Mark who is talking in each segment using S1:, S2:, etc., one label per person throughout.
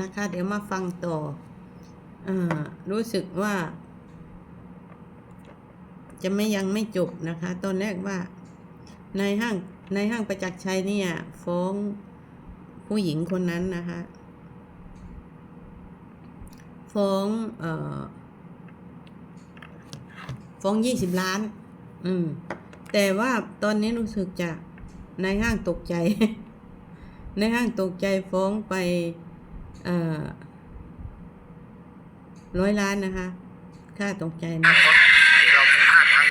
S1: นะคะ เดี๋ยวมาฟังต่ออารู้สึกว่า จะไม่ยังไม่จบนะคะ ตอนแรกว่า ในห้างในห้างประจักษ์ชัยเนี่ย ฟ้องผู้หญิงคนนั้นนะคะ ฟ้องเอ่อฟ้องยี่สิบล้าน อืม แต่ว่าตอนนี้รู้สึกจะในห้างตกใจ ในห้างตกใจฟ้องไป ร้อยล้านนะคะ ค่าตกใจนะ
S2: เราพลาดทาง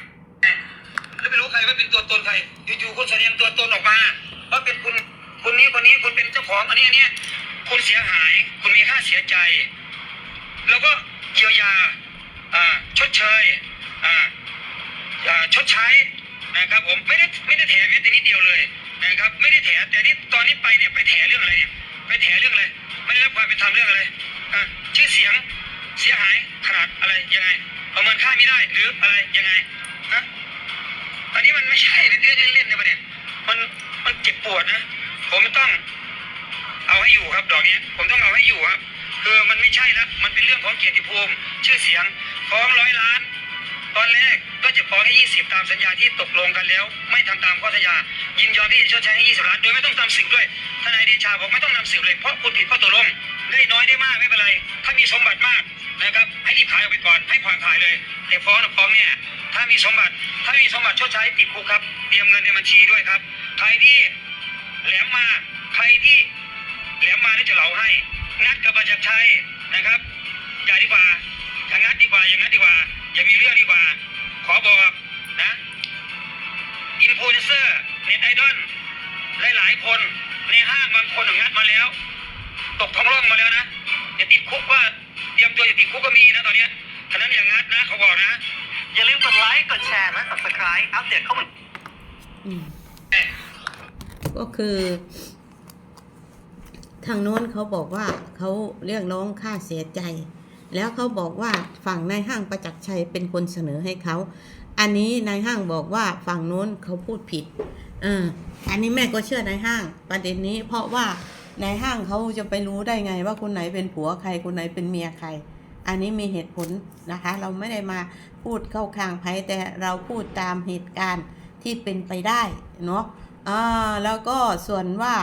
S2: แล้วไม่รู้ใครว่าเป็นตัวตนใคร อยู่ๆคุณแสดงตัวตนออกมาว่าเป็นคุณคุณนี้คนนี้คุณเป็นเจ้าของ อันนี้อันนี้คุณเสียหาย คุณมีค่าเสียใจ แล้วก็เยียวยาอ่าชดเชยอ่าอ่าชดใช้นะครับผมไม่ได้ไม่ได้แถแม้แต่นิดเดียวเลยนะครับ ไม่ได้แถแต่นี่ตอนนี้ไปเนี่ยไปแถเรื่องอะไรเนี่ยไปแถเรื่องอะไร ไม่ได้รับความเป็นธรรมเรื่องอะไรอ่าชื่อเสียงเสียหายขนาดอะไรยังไง ประเมินค่าไม่ได้หรืออะไรยังไงนะอันนี้มันไม่ใช่เล่นเล่นๆในประเด็นมันมันเจ็บปวดนะ ผมต้องเอาให้อยู่ครับดอกนี้ผมต้องเอาให้อยู่ครับ คือมันไม่ใช่แล้วมันเป็นเรื่องของเกียรติภูมิ ชื่อเสียงฟ้องร้อยล้าน ตอนแรกก็จะฟ้องให้ยี่สิบตามสัญญาที่ตกลงกันแล้ว ไม่ทำตามข้อสัญญา ยินยอมที่จะชดใช้ให้ยี่สิบล้าน โดยไม่ต้องนำสืบด้วย ทนายเดชาบอกไม่ต้องนำสืบเลย เพราะคุณผิดข้อตกลง ได้น้อยได้มากไม่เป็นไร ถ้ามีสมบัติมากนะครับ ให้รีบขายออกไปก่อน ให้ผ่อนขายเลย แต่ฟ้องนะฟ้องเนี่ย ถ้ามีสมบัติ ถ้ามีสมบัติชดใช้ติดคุกครับ เตรียมเงินในบัญชีด้วยครับ ใครที่แหลมมา ใครที่แหลมมาแล้วจะเหลาให้ งัดกับประจักชัยนะครับ อย่าดีกว่า อย่างงัดดีกว่าอย่างงัดดีกว่า อย่ามีเรื่องดีกว่า ขอบอกนะอินฟลูเอนเซอร์เน็ตไอดอลหลายๆคนในห้างบางคนงัดมาแล้ว ตกท้องร่องมาแล้วนะจะติดคุกว่าเตรียมตัวจะติดคุกก็มีนะตอนนี้ฉะนั้นอย่างงัดนนะเขาบอกนะ
S3: อย่าลืมกดไลค์กดแชร์และ subscribe อัปเดตข้อมูล
S1: อืม
S2: เอ้ย
S1: ก็คือ ทางโน้นเขาบอกว่าเขาเรียกร้องค่าเสียใจ แล้วเขาบอกว่าฝั่งนายห้างประจักษ์ชัยเป็นคนเสนอให้เขา อันนี้นายห้างบอกว่าฝั่งโน้นเขาพูดผิดเอออันนี้แม่ก็เชื่อนายห้างประเด็นนี้ เพราะว่านายห้างเขาจะไปรู้ได้ไงว่าคนไหนเป็นผัวใครคนไหนเป็นเมียใคร อันนี้มีเหตุผลนะคะ เราไม่ได้มาพูดเข้าข้างไพ่แต่เราพูดตามเหตุการณ์ที่เป็นไปได้เนาะอ่าแล้วก็ส่วนว่า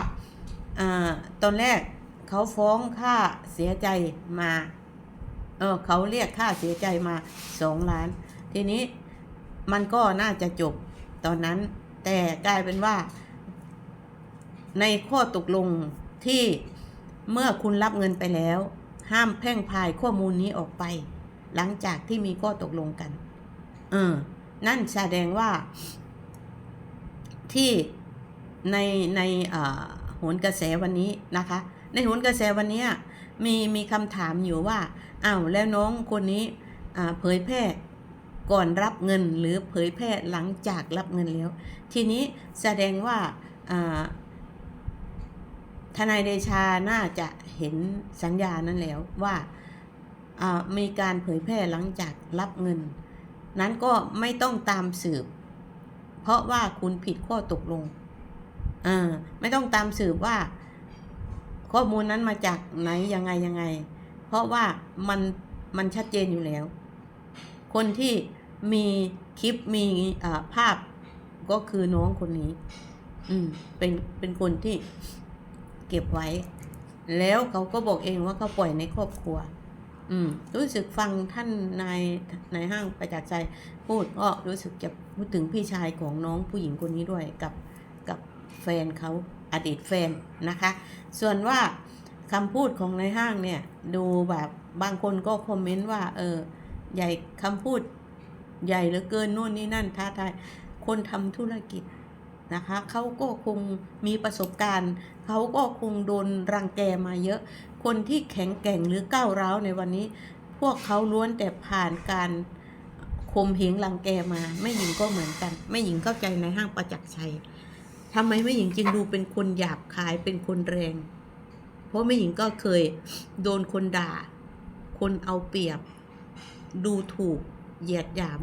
S1: อ่าตอนแรกเขาฟ้องค่าเสียใจมา เออเขาเรียกค่าเสียใจมาสองล้าน ทีนี้มันก็น่าจะจบตอนนั้น แต่กลายเป็นว่า ในข้อตกลงที่เมื่อคุณรับเงินไปแล้ว ห้ามแพร่งพายข้อมูลนี้ออกไป หลังจากที่มีข้อตกลงกัน เออ นั่นแสดงว่า ที่ในในอ่อโหนกระแสวันนี้นะคะ ในโหนกระแสวันเนี้ย มีมีคำถามอยู่ว่าอ้าวแล้วน้องคนนี้เผยแพร่ก่อนรับเงินหรือเผยแพร่หลังจากรับเงินแล้ว ทีนี้แสดงว่าทนายเดชาน่าจะเห็นสัญญานั้นแล้วว่ามีการเผยแพร่หลังจากรับเงิน นั้นก็ไม่ต้องตามสืบ เพราะว่าคุณผิดข้อตกลงไม่ต้องตามสืบว่า ข้อมูลนั้นมาจากไหนยังไงยังไง เพราะว่ามันมันชัดเจนอยู่แล้ว คนที่มีคลิปมีภาพก็คือน้องคนนี้ อืม เป็นเป็นคนที่เก็บไว้ แล้วเขาก็บอกเองว่าเขาปล่อยในครอบครัว อืม รู้สึกฟังท่านนายนายห้างประจักษ์ใจพูดก็รู้สึกจะพูดถึงพี่ชายของน้องผู้หญิงคนนี้ด้วยกับกับแฟนเขา อดีตแฟนนะคะ ส่วนว่าคำพูดของนายห้างเนี่ย ดูแบบบางคนก็คอมเมนต์ว่า เออ ใหญ่คำพูดใหญ่เหลือเกินโน่นนี่นั่นท้าทายคนทำธุรกิจนะคะเขาก็คงมีประสบการณ์ เขาก็คงโดนรังแกมาเยอะ คนที่แข็งแกร่งหรือก้าวร้าวในวันนี้ พวกเขาล้วนแต่ผ่านการข่มเหงรังแกมาแม่หญิงก็เหมือนกันแม่หญิงเข้าใจในห้างประจักษ์ชัย ทำไมแม่หญิงจึงดูเป็นคนหยาบคายเป็นคนแรง เพราะแม่หญิงก็เคยโดนคนด่า คนเอาเปรียบ ดูถูกเหยียดหยาม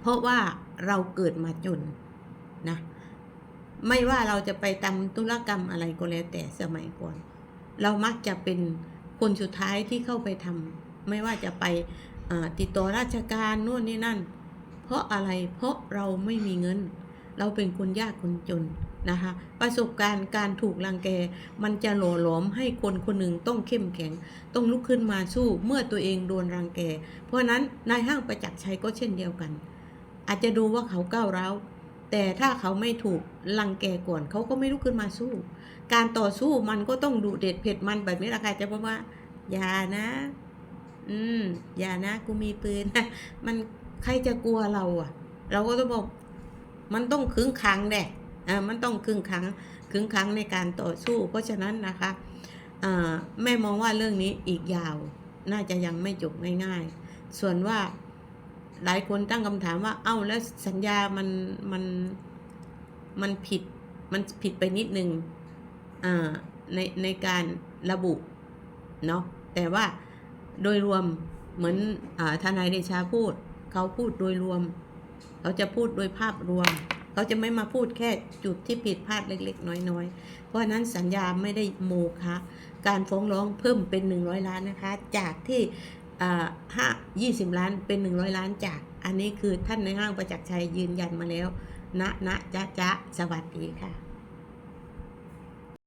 S1: เพราะว่าเราเกิดมาจนนะ ไม่ว่าเราจะไปทำธุรกรรมอะไรก็แล้วแต่สมัยก่อน เรามักจะเป็นคนสุดท้ายที่เข้าไปทำไม่ว่าจะไปติดต่อราชการนู่นนี่นั่น เพราะอะไรเพราะเราไม่มีเงิน เราเป็นคนยากคนจนนะคะ ประสบการณ์การถูกรังแก มันจะหล่อหลอมให้คนคนหนึ่งต้องเข้มแข็ง ต้องลุกขึ้นมาสู้เมื่อตัวเองโดนรังแก เพราะนั้นนายห้างประจักษ์ชัยก็เช่นเดียวกัน อาจจะดูว่าเขาก้าวร้าวแต่ถ้าเขาไม่ถูกรังแกก่อนเขาก็ไม่ลุกขึ้นมาสู้ การต่อสู้มันก็ต้องดูเด็ดเผ็ดมันแบบนี้ละค่ะจะบอกว่า อย่านะ อืม อย่านะ กูมีปืนนะ มัน ใครจะกลัวเราอะ เราก็ต้องบอก มันต้องขึงขังแดะอ่ามันต้องขึงขังขึงขังในการต่อสู้ เพราะฉะนั้นนะคะอ่าแม่มองว่าเรื่องนี้อีกยาว น่าจะยังไม่จบง่ายๆ ส่วนว่าหลายคนตั้งคำถามว่า เอ้าแล้วสัญญามันมันมันผิด มันผิดไปนิดนึงอ่าในในการระบุเนาะแต่ว่าโดยรวมเหมือนอทนายเดชาพูด เขาพูดโดยรวม เขาจะพูดโดยภาพรวม เขาจะไม่มาพูดแค่จุดที่ผิดพลาดเล็ก ๆ น้อย ๆ เพราะนั้นสัญญาไม่ได้โมคะการฟ้องร้องเพิ่มเป็น 100 ล้านนะคะ จากที่ห้ายี่สิบล้านเป็น 100 ล้านจาก อันนี้คือท่านในห้างประจักษ์ชัยยืนยันมาแล้ว ณณจ๊ะจ๊ะสวัสดีค่ะ